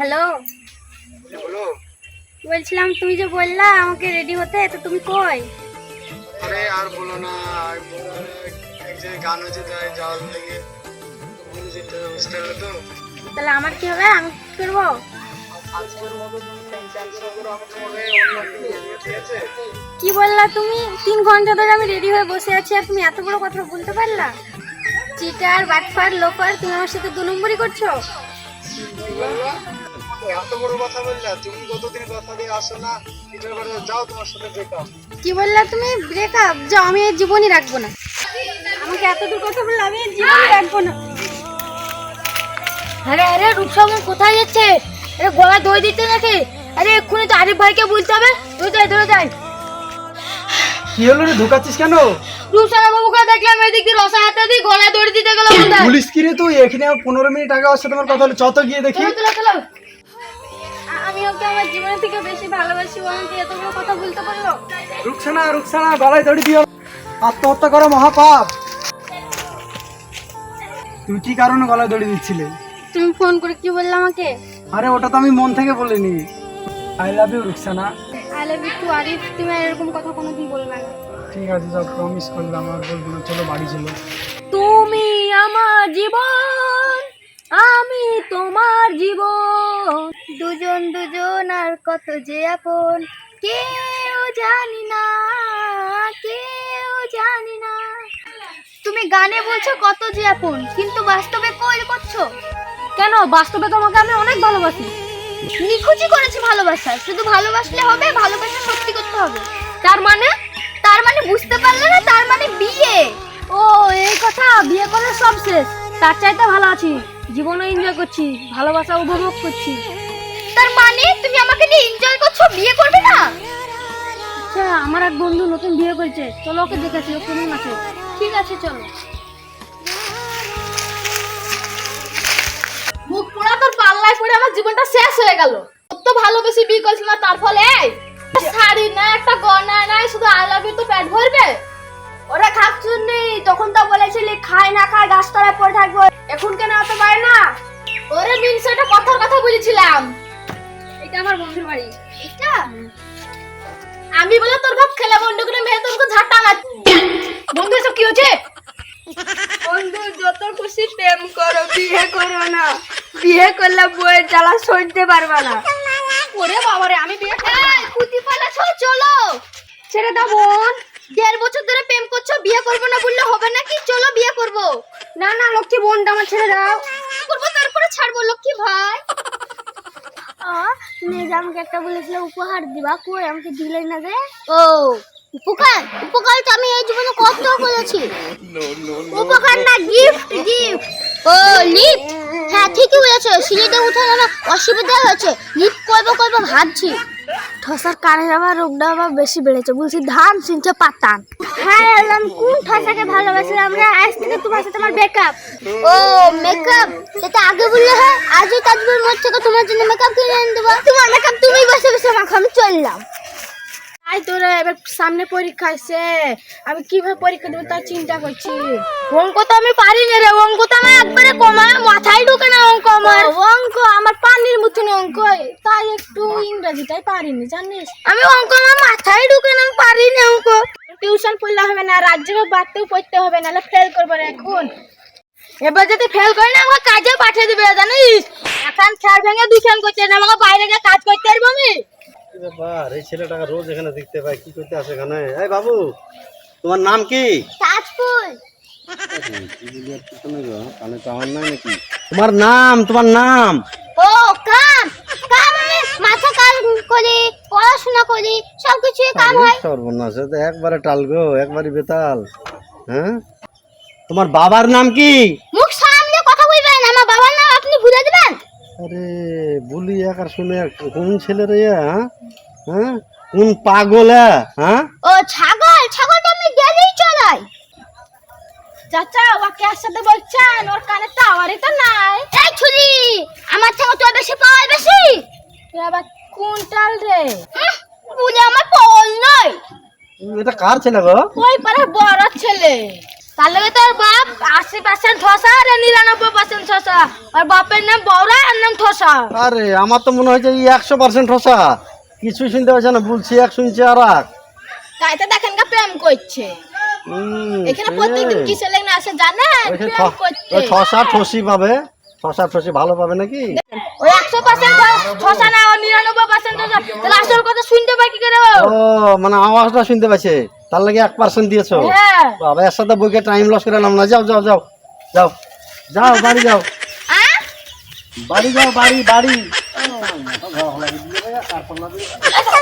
Hello? বলো। বলছিলাম তুমি যে বললা আমাকে রেডি হতে তো তুমি কই? আরে আর বলো না এক জায়গায় গান হচ্ছে তাই যাওয়ার থেকে যেতে হবে, তো তাহলে আমার কি হবে? আমি কি করব? কি বললা তুমি? তিন ঘণ্টা ধরে আমি রেডি হয়ে বসে আছি আর তুমি এত বড় কথা বলতে পারলা? চিটার বাটফার লোফার তুমি আমার সাথে দু নম্বরই করছ? এত বড় কথা বললা তুমি কতদিন কথা দিয়ে আসো না এটার করে যাও তোমার সাথে ব্রেকআপ কি বললা তুমি? ব্রেকআপ যাও আমি এর জীবনই রাখব না। আমাকে এত দূর কথা বললে আমি এর জীবনই রাখব না। আরে আরে রূপসামন কোথায় যাচ্ছে? আরে গলা দই দিতে নাকি? আরে এক্ষুনি তো আরিফ ভাইকে বলতে হবে। তুই যাই ধরে যাই কি হলো রে ঢুকাচ্ছিস কেন? রূপসানা বাবুকে দেখলাম এদিক দিয়ে রসা হাতে দিয়ে গলায় দড়ি দিতে গেল পুলিশ কি রে তুই? এখানে পনেরো মিনিট আগে ওর সাথে আমার কথা হলো। চত গিয়ে দেখি। চলো চলো। ওকে আমার জীবনের থেকে বেশি ভালোবাসি ও আমাকে এত বড় কথা বলতে পারল? রুকসানা রুকসানা গলায় দড়ি দিও। আত্মহত্যা করা মহাপাপ। তুমি কি কারণে গলায় দড়ি দিচ্ছিলে? তুমি ফোন করে কি বললে আমাকে? আরে ওটা তো আমি মন থেকে বলিনি। I love you Ruksana. I love you too Arif. তুমি এরকম কথা কোনোদিন বলবে না। ঠিক আছে সব প্রমিস করলাম আর বলব না চলো বাড়ি চলো। তুমি আমার জীবন। আমি তোমার জীবন। দুজন দুজন আর কত যে আপন কেউ জানি না কেউ জানি না। তুমি গানে বলছো কত যে আপন কিন্তু বাস্তবে কই করছ? কেন? বাস্তবে তোমাকে আমি অনেক ভালোবাসি। নিখুঁজি করেছি ভালোবাসা শুধু ভালোবাসলে হবে ভালোবাসা সত্যি করতে হবে। তার মানে? তার মানে বুঝতে পারলে না তার মানে বিয়ে। ও এই কথা বিয়ে করে সব শেষ। তার চাইতে ভালো আছি। জীবনে এনজয় করছি ভালোবাসা উপভোগ করছি। তার মানে তুমি আমাকে নিয়ে এনজয় করছ বিয়ে করবে না? আচ্ছা আমার এক বন্ধু নতুন বিয়ে করেছে। চলো ওকে দেখেছি ও কেমন আছে? ঠিক আছে চলো। মুখ পোড়া তোর পাল্লায় পড়ে আমার জীবনটা শেষ হয়ে গেল। কত ভালোবেসে বিয়ে করেছিল না তার ফলে এই শাড়ি না একটা গয়না নাই শুধু আই লাভ ইউ তো পেট ভরবে? ওরা খাচ্ছুন নেই তখন তো বলেছিলি খায় না খায় গাছতলায় পড়ে থাকব। এখন কেন অত পারে না? ওরে মিনস এটা কথার কথা বলেছিলাম। এটা আমার বন্ধুর বাড়ি। এটা? আমি বলে তোর ভাব খেলা বন্ধু করে মেয়ে তোর ঝাঁটা না বন্ধু এসব কি হচ্ছে বন্ধু যত খুশি প্রেম করো বিয়ে করো না। বিয়ে করলে বইয়ের জ্বালা সইতে পারবে না। ওরে বাবারে আমি বিয়ে কুতি পালাছো চলো। ছেড়ে দাও বোন। দেড় বছর ধরে প্রেম করছ বিয়ে করব না বললে হবে নাকি? চলো বিয়ে করব। না না লক্ষ্মী বোনটা আমার ছেড়ে দাও। করব তারপরে ছাড়বো লক্ষ্মী ভাই। তুমি আমাকে একটা বলেছিলে উপহার দিবা কই? আমাকে দিলেই না যে? ও উপকার? উপকার তো আমি এই জীবনে কত করেছি। উপকার না গিফট গিফট ও লিফট হ্যাঁ ঠিকই বলেছ সিঁড়িতে উঠে না অসুবিধা হয়েছে। লিফট করব করব ভাবছি। ঠসার কানের আবার রোগটা আবার বেশি বেড়েছে। বলছি ধান সিনছে পাতান। হ্যাঁ এলাম কোন ঠসাকে ভালোবাসি আমরা আজ থেকে তোমার সাথে আমার মেকআপ ও মেকআপ এটা আগে বললে হ্যাঁ আজই তাজবুল মোর থেকে তোমার জন্য মেকআপ কিনে এনে দেবো। তোমার মেকআপ তুমি বসে বসে মাখো আমি চললাম। আই তোরা এবার সামনে পরীক্ষা আছে। আমি কীভাবে পরীক্ষা দেবো তার চিন্তা করছি। অঙ্ক তো আমি পারি না রে অঙ্ক তো আমার একবারে কমা মাথায় ঢুকে না অঙ্ক আমার। অঙ্ক আমার পানির মতন অঙ্ক তাই একটু ইংরেজিটাই পারিনি জানিস? আমি অঙ্ক আমার মাথায় ঢুকে না পারি না অঙ্ক। টিউশন পড়লে হবে না রাজ্যে বাড়তেও পড়তে হবে নাহলে ফেল করব রে এখন। এবার যদি ফেল করি না আমাকে কাজে পাঠিয়ে দিবে জানিস? এখন খেয়াল ভেঙে দূষণ করছে না আমাকে বাইরে গিয়ে কাজ করতে পারব আমি? ব্যাপার? এই ছেলেটাকে রোজ এখানে দেখতে পাই কি করতে আসে এখানে? এই বাবু তোমার নাম কি? তোমার নাম তোমার নাম? ও কাম কাম মাথা কাজ করি পড়াশোনা করি সব কিছু কাম হয়। সর্বনাশ তো একবারে টালগো একবারে বেতাল হ্যাঁ? তোমার বাবার নাম কি মুখ সামনে কথা বলবেন আমার বাবার নাম আপনি ভুলে দেবেন আরে বলি এক আর শুনে কোন ছেলে রে হ্যাঁ? হ্যাঁ? কোন পাগল হ্যাঁ? ও ছাগল ছাগল তো আমি গেলেই চলাই। চাচা ওকে আর সাথে বলছেন ওর কানে টাওয়ারই তো নাই। এই ছুরি আমার থেকে তো বেশি পাওয়ার বেশি। আবার কোন টাল রে বুঝে আমার পল নয় এটা কার ছেলে গো? ওই পারে বড় ছেলে। তার লগে তোর বাপ আশি পার্সেন্ট ঠসা আর নিরানব্বই পার্সেন্ট ঠসা। আর বাপের নাম বৌরা আর নাম ঠসা। আরে আমার তো মনে হয়েছে এই একশো পার্সেন্ট ঠসা। কিছুই শুনতে পাচ্ছে না বলছি এক শুনছি আর এক। তাই তো দেখেন গা প্রেম করছে। এখানে আসে জানেন? ঠ- ঠসা ঠসি পাবে। ভালো পাবে নাকি? ওই একশো পার্সেন্ট ঠসা না নিরানব্বই পার্সেন্ট তাহলে আসল কথা শুনতে পাই কি করে? ও মানে আওয়াজটা শুনতে পাচ্ছে। তার লাগে এক পার্সেন্ট দিয়েছ? হ্যাঁ। বাবা এর সাথে বইকে টাইম লস করে নাম না। যাও যাও যাও যাও যাও বাড়ি যাও? বাড়ি যাও বাড়ি বাড়ি। আচ্ছা,